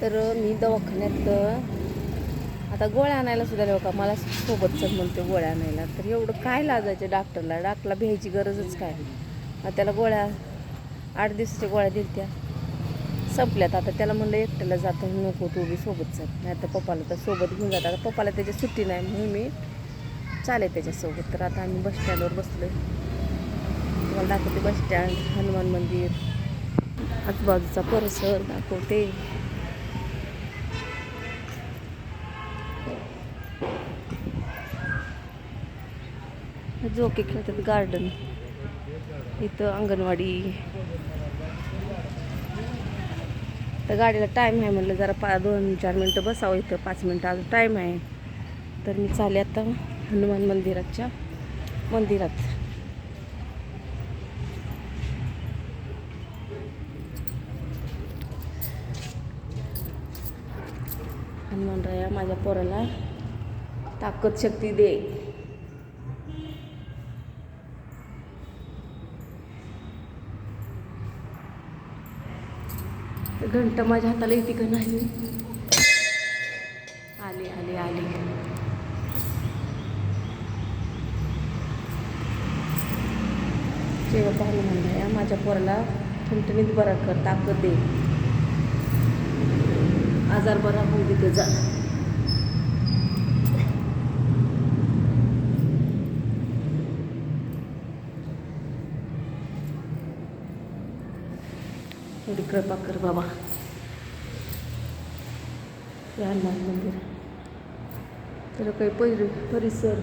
तर मी दवाखान्यात आता गोळ्या आणायला सुद्धा का मला सोबत म्हणते गोळ्या आणायला तर एवढं काय लाजायचं डॉक्टरला? डॉक्टरला भ्यायची गरजच काय? त्याला गोळ्या आठ दिवसाच्या गोळ्या दिल्या त्या संपल्यात आता त्याला म्हणलं एकट्याला जातो नको तू बी सोबत चल नाही तर पप्पाला तर सोबत घेऊन जातात. आता पप्पाला त्याची सुट्टी नाही म्हणून मी चाले त्याच्यासोबत. तर आता आम्ही बस स्टँडवर बसलो तुम्हाला दाखवते बस स्टँड हनुमान मंदिर. आजूबाजूचा परिसर दाखवते. जोके खेळतात गार्डन इथं अंगणवाडी. तर गाडीला टाईम आहे म्हणलं जरा पा दोन चार मिनटं बसावं इथं पाच मिनटं अजून टाईम आहे. तर मी चाले आता हनुमान मंदिराच्या मंदिरात. हनुमानराया माझ्या पोराला ताकद शक्ती दे. घंट माझ्या हाताला येते का नाही? आली आली आली. जेव्हा पाहून म्हणलं माझ्या पोराला ठणठणीत बरा कर ताकद दे. आजार बरा होऊ दे जा एवढी कृपा कर बाबा. हे हनुमान मंदिर. तर काही परि परिसर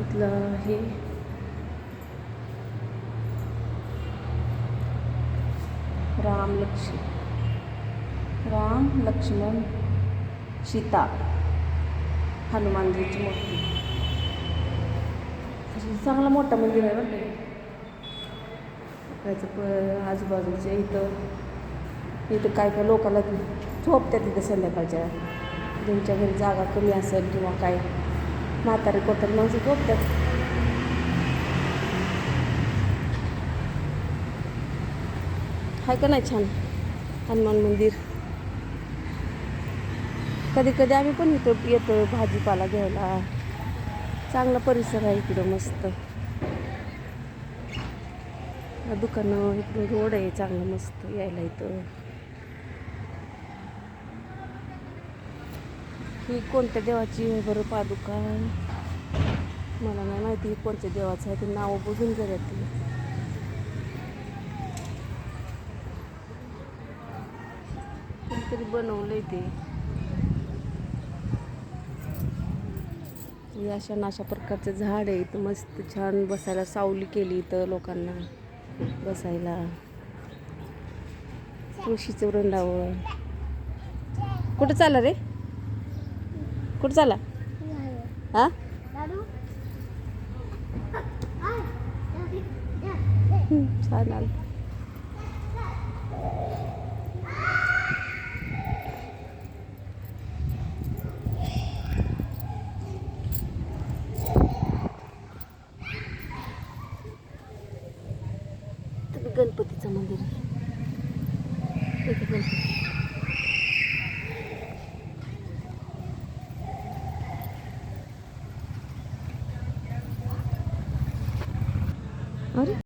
इथला हे. राम लक्ष्मण राम लक्ष्मण सीता. हनुमानजीची मूर्ती. चांगला मोठा मंदिर आहे बरं त्याचं प आजूबाजूचे इथं. इथं काय काय लोकांना झोपत्या तिथं संध्याकाळच्या. ज्यांच्या घरी जागा कमी असेल किंवा काय. म्हातारे कोटर माणसं झोपत्यात. आहे का नाही छान? हनुमान मंदिर. कधी कधी आम्ही पण इथं येतो भाजीपाला घ्यायला. चांगला परिसर आहे इकडं मस्त. या दुकानं इकडून रोड आहे चांगलं मस्त यायला इथं. ही कोणत्या देवाची आहे बरं पादुका? मला नाही माहिती ही कोणत्या देवाचं आहे ते नावं बघून जरा ती कोणतरी बनवलंय ते. अशा ना अशा प्रकारचं झाड आहे इथं मस्त छान बसायला सावली केली इथं लोकांना. बसायला. तुळशीचं वृंदावन कुठं चालला रे? कुठं चालला? हा? छान आलं गणपतीचं मंदिर आहे. अरे.